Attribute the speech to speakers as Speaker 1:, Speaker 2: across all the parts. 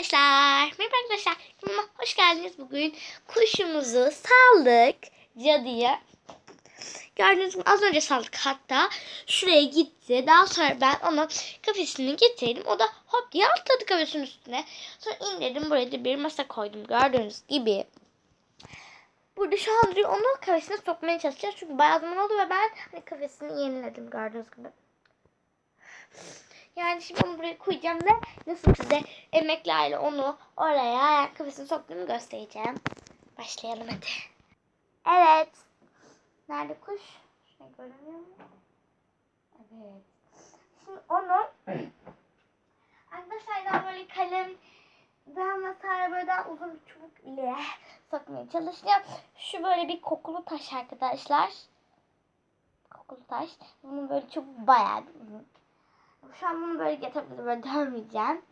Speaker 1: Arkadaşlar, merhaba arkadaşlar. Hoş geldiniz. Bugün kuşumuzu saldık cadıya. Gördüğünüz gibi az önce saldık hatta. Şuraya gitti. Daha sonra ben onun kafesini getirdim. O da hop diye atladı kafesin üstüne. Sonra indirdim. Buraya da bir masa koydum. Gördüğünüz gibi. Burada şu an. Onu kafesine sokmaya çalışacağız. Çünkü bayağı zaman oldu ve ben hani kafesini yeniledim gördüğünüz gibi. Yani şimdi onu buraya koyacağım ve nasıl size emeklerle onu oraya ayak kafesine soktuğumu göstereceğim. Başlayalım hadi. Evet. Nerede kuş? Şurayı görünüyor mu? Evet. Şimdi onu arkadaşlar daha böyle kalem ben mesela böyle daha uzun bir çubuk ile sokmaya çalışacağım. Şu böyle bir kokulu taş arkadaşlar. Kokulu taş. Bunun böyle çubuk bayağı. Şu an bunu böyle getirip böyle dövmeyeceğim.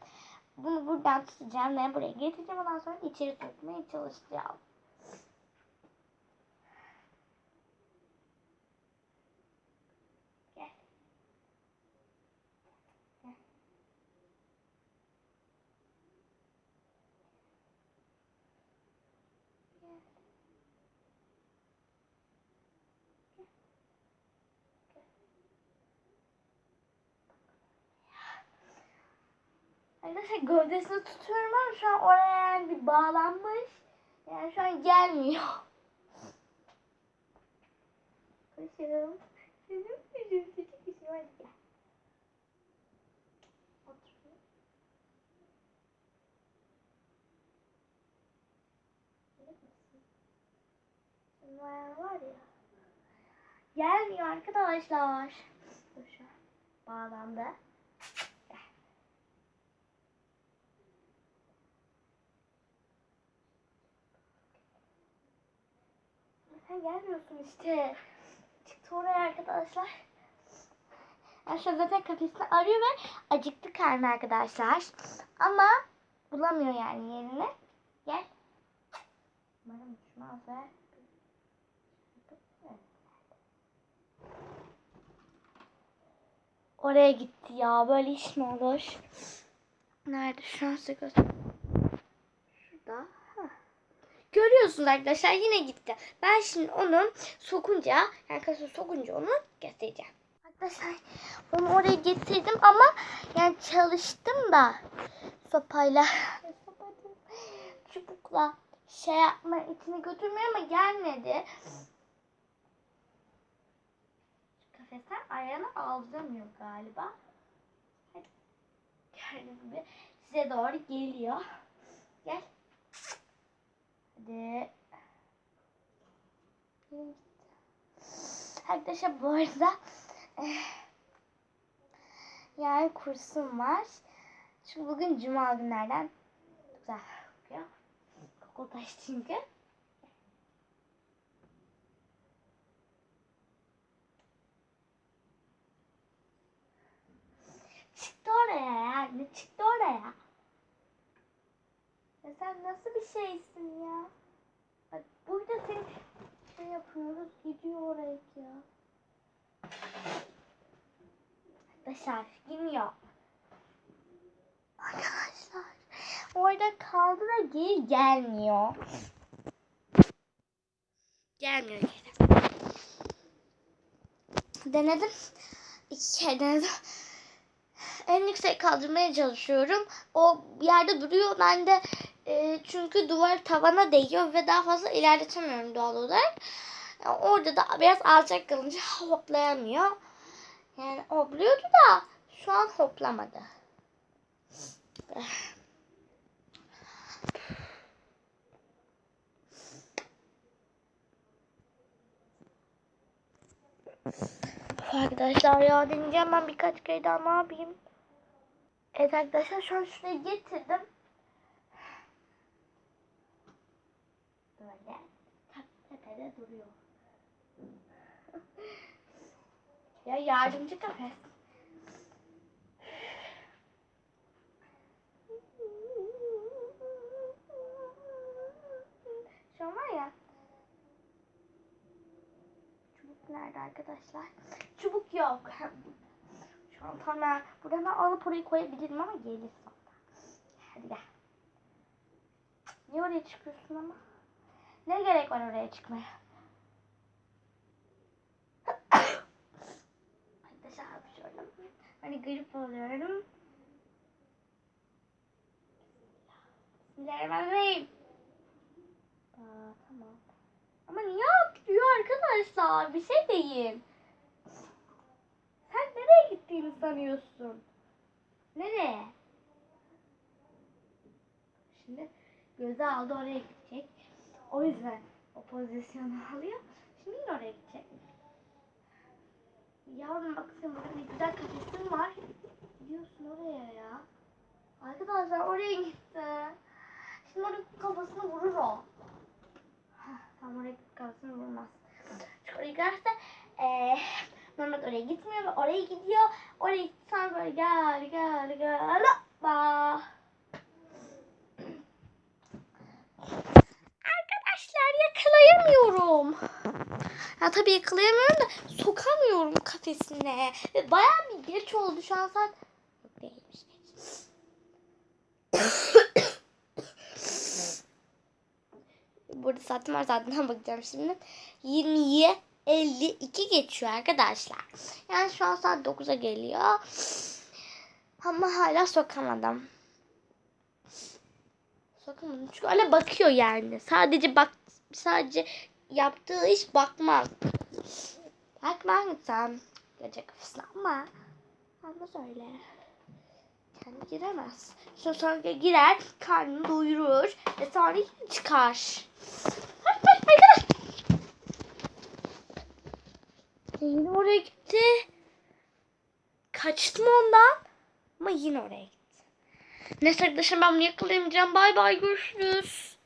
Speaker 1: Bunu buradan tutacağım ve buraya getireceğim. Ondan sonra içeri sokmaya çalışacağım. Arkadaşlar gövdesini tutuyorum ama şu an oraya yani bir bağlanmış. Yani şu an gelmiyor. Koşuyorum. Bizim bizim küçük bir şey var. Bunlar var ya. Gelmiyor arkadaşlar. Bağlandı. Sen gelmiyorsun işte. Çıktı oraya arkadaşlar. Arkadaşlar zaten kafesini arıyor ve acıktı karnı arkadaşlar. Ama bulamıyor yani yerini. Gel. Umarım uçmaz ve Oraya gitti ya. Böyle iş mi olur? Nerede? Şu an size Görüyorsunuz arkadaşlar yine gitti. Ben şimdi onun sokunca yani kasaya sokunca onu göstereceğim. Arkadaşlar onu oraya getirdim ama yani çalıştım da sopayla çubukla şey yapma içine götürmüyor ama gelmedi. Kafesten ayağını aldıramıyor galiba. Hadi. Size doğru geliyor. Gel. Hadi. Arkadaşlar bu arada eh, yani kursum var. Çünkü bugün cuma günlerden güzel kokuyor. Kokulu taş çünkü. Çıktı oraya yani. Çıktı oraya. Ya sen nasıl bir şeysin ya? Bak burada seni şey yapıyoruz. Gidiyor oraya ya. Arkadaşlar gidiyor. Arkadaşlar orada kaldı da geri gelmiyor. Gelmiyor geri. Denedim. İki kere denedim. En yüksek kaldırmaya çalışıyorum. O yerde duruyor. Ben de e, çünkü duvar tavana değiyor ve daha fazla ilerletemiyorum doğal olarak. Yani orada da biraz alçak kalınca hoplayamıyor. Yani hopluyordu da şu an hoplamadı. Arkadaşlar ya deneyeceğim ben birkaç kere daha ne yapayım. Evet arkadaşlar şu an şuraya getirdim. Tepede duruyor. ya yardımcı kafes. Çubuk nerede arkadaşlar? Çubuk yok. Şu an tam ben buradan alıp oraya koyabilirim ama gelir sonra. Hadi gel. oraya çıkıyorsun ama? Ne gerek var oraya çıkmaya? Arkadaşlar şöyle. Hani grip oluyorum. Bismillahirrahmanirrahim. Aa, tamam. Ama niye atlıyor arkadaşlar? Bir şey diyeyim. Sen nereye gittiğini sanıyorsun? Nereye? Şimdi gözü aldı oraya gidecek. O yüzden o pozisyonu alıyor. Şimdi yine oraya gidecek. Yavrum bak sen burada bir güzel kafesin var. Gidiyorsun oraya ya. Arkadaşlar oraya gitti. Şimdi oraya kafasını vurur o. Hah, Tam oraya kafasını vurmaz. Çünkü oraya giderse eee Mehmet oraya gitmiyor ve oraya gidiyor. Oraya gitsen böyle gel gel gel hoppa. Arkadaşlar yakalayamıyorum. Ya tabii yakalayamıyorum da sokamıyorum kafesine. Ve bayağı bir geç oldu şu an saat. Yok değilmiş. Burada saatim var zaten bakacağım şimdi. 20'ye 52 geçiyor arkadaşlar. Yani şu an saat 9'a geliyor. Ama hala sokamadım. Sokamadım çünkü öyle bakıyor yani. Sadece bak sadece yaptığı iş bakmak. Bakmazsam gece kafasına ama olmaz öyle. Kendi giremez. Sonra, sonra girer, karnını doyurur ve sonra çıkar. Hay. Yine oraya gitti. Kaçtım ondan. Ama yine oraya gitti. Neyse arkadaşlar ben bunu yakalayamayacağım. Bay bay görüşürüz.